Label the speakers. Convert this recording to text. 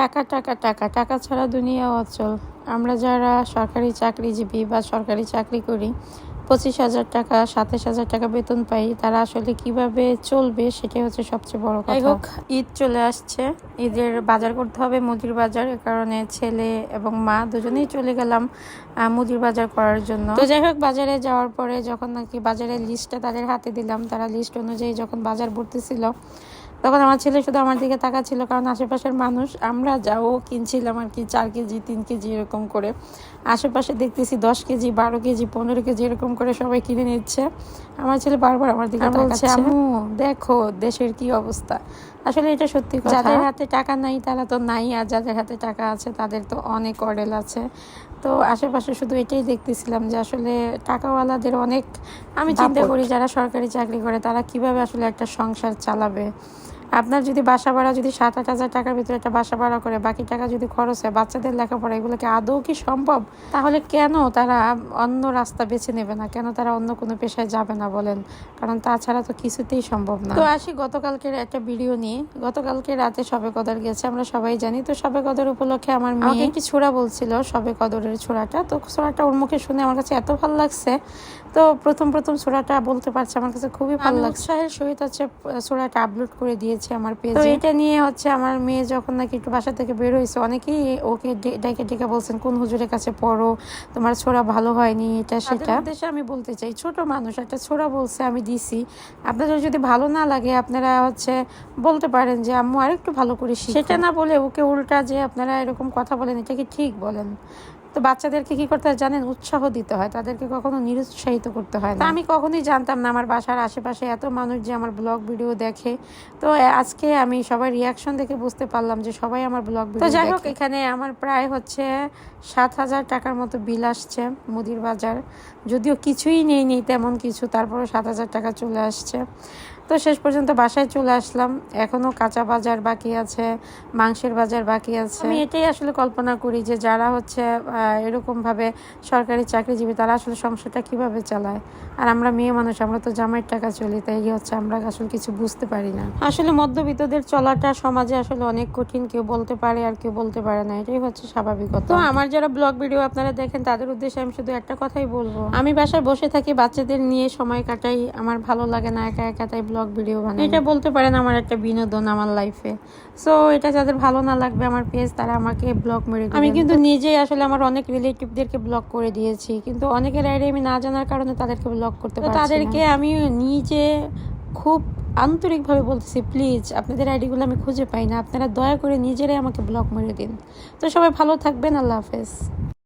Speaker 1: টাকা টাকা টাকা। টাকা ছাড়া দুনিয়া অচল। আমরা যারা সরকারি চাকরিজীবী বা সরকারি চাকরি করি পঁচিশ হাজার টাকা সাতাশ হাজার টাকা বেতন পাই তারা আসলে কীভাবে চলবে সেটাই হচ্ছে সবচেয়ে বড় কথা। যাই হোক ঈদ চলে আসছে। ঈদের বাজার করতে হবে মুদির বাজার এ কারণে ছেলে এবং মা দুজনেই চলে গেলাম মুদির বাজার করার জন্য। তো যাই হোক বাজারে যাওয়ার পরে যখন নাকি বাজারের লিস্টটা তাদের হাতে দিলাম তারা লিস্ট অনুযায়ী যখন বাজার ভরতেছিল তখন আমার ছেলে শুধু আমার দিকে তাকাচ্ছিল কারণ আশেপাশের মানুষ আমরা যাও কিনছিলাম আর কি চার কেজি তিন কেজি এরকম করে। আশেপাশে দেখতেছি দশ কেজি বারো কেজি পনেরো কেজি এরকম করে সবাই কিনে নিচ্ছে। আমার ছেলে বারবার আমার দিকে বলছে দেখো দেশের কি অবস্থা। আসলে এটা সত্যি কথা। যাদের হাতে টাকা নাই তারা তো নাই আর যাদের হাতে টাকা আছে তাদের তো অনেক অর্ডেল আছে। তো আশেপাশে শুধু এটাই দেখতেছিলাম যে আসলে টাকাওয়ালাদের অনেক আমি চিন্তা করি যারা সরকারি চাকরি করে তারা কীভাবে আসলে একটা সংসার চালাবে। আপনার যদি বাসা ভাড়া যদি সাত আট হাজার টাকার ভিতরে একটা বাসা ভাড়া করে বাকি টাকা যদি খরচ হয় বাচ্চাদের লেখাপড়া এগুলো কি আদৌ কি সম্ভব? তাহলে কেন তারা অন্য রাস্তা বেছে নেবে না? কেন তারা অন্য কোনো পেশায় যাবে না বলেন? কারণ তাছাড়া তো কিছুতেই সম্ভব না। তো আসি গতকালকের একটা ভিডিও নিয়ে। গতকালকে রাতে সবে কদর গেছে আমরা সবাই জানি। তো সবে কদর উপলক্ষে আমার মেয়ে একটি ছোড়া বলছিল সবে কদরের ছোড়াটা। তো ছোড়াটা ওর মুখে শুনে আমার কাছে এত ভালো লাগছে। তো প্রথম প্রথম ছোড়াটা বলতে পারছে আমার কাছে খুবই ভালো লাগছে। উৎসাহের সহিত হচ্ছে ছোড়াটা আপলোড করে দিয়েছে আমার পেজে। তো এটা নিয়ে হচ্ছে আমার মেয়ে যখন নাকি একটু বাসা থেকে বের হয়েছে অনেকেই ওকে ডেকে ডেকে বলছেন কোন হুজুরের কাছে পড়ো? তোমার ছোড়া ভালো হয়নি এটা সেটা? উদ্দেশ্যে আমি বলতে চাই ছোট মানুষ একটা ছোড়া বলছে আমি দিছি। আপনাদের যদি ভালো না লাগে আপনারা হচ্ছে বলতে পারেন যে আম্মু আরেকটু ভালো করে সেটা না বলে ওকে উল্টা যে আপনারা এরকম কথা বলেন এটা কি ঠিক বলেন? তো বাচ্চাদেরকে কি করতে হয়? জানেন উৎসাহ দিতে হয়। তাদেরকে কখনো নিরুৎসাহিত করতে হয় না। আমি কখনোই জানতাম না আমার বাসার আশেপাশে এত মানুষ যে আমার ব্লগ ভিডিও দেখে। তো আজকে আমি সবাই রিয়াকশন দেখে বুঝতে পারলাম যে সবাই আমার ব্লগ ভিডিও তো যাই হোক এখানে আমার প্রায় হচ্ছে সাত হাজার টাকার মতো বিল আসছে মুদির বাজার। যদিও কিছুই নেই নেই তেমন কিছু তারপরে সাত হাজার টাকা চলে আসছে। তো শেষ পর্যন্ত বাসায় চলে আসলাম। এখনও কাঁচা বাজার বাকি আছে মাংসের বাজার বাকি আছে। আমি এটাই আসলে কল্পনা করি যে যারা হচ্ছে আহ, এরকম ভাবে সরকারি চাকরিজীবী তারা আসলে সংসারটা কীভাবে চালায়? আর আমরা মেয়ে মানুষ আমরা তো জামাইয়ের টাকা চলি তাই হচ্ছে আমরা আসলে কিছু বুঝতে পারি না। আসলে মধ্যবিত্তদের চলাটা সমাজে আসলে অনেক কঠিন কেউ বলতে পারে আর কেউ বলতে পারে না এটাই হচ্ছে স্বাভাবিকতা। তো আমার যারা ব্লগ ভিডিও আপনারা দেখেন তাদের উদ্দেশ্যে আমি শুধু একটা কথাই বলব। আমি বাসায় বসে থাকি বাচ্চাদের নিয়ে সময় কাটাই আমার ভালো লাগে না একা একা তাই ব্লগ ভিডিও বানাই এটা বলতে পারেন আমার একটা বিনোদন আমার লাইফে সো এটা যাদের ভালো না লাগবে আমার পেজ তারা আমাকে ব্লগ মেরে আমি কিন্তু নিজেই আসলে আমার অনেক রিলেটিভদেরকে ব্লক করে দিয়েছি কিন্তু অনেকের আইডি আমি না জানার কারণে তাদেরকে ব্লক করতে পারছি তাদেরকে আমি নিজে খুব আন্তরিকভাবে বলতেছি প্লিজ আপনাদের আইডিগুলো আমি খুঁজে পাই না। আপনারা দয়া করে নিজেরাই আমাকে ব্লক মেরে দিন। তো সবাই ভালো থাকবেন আল্লাহ হাফেজ।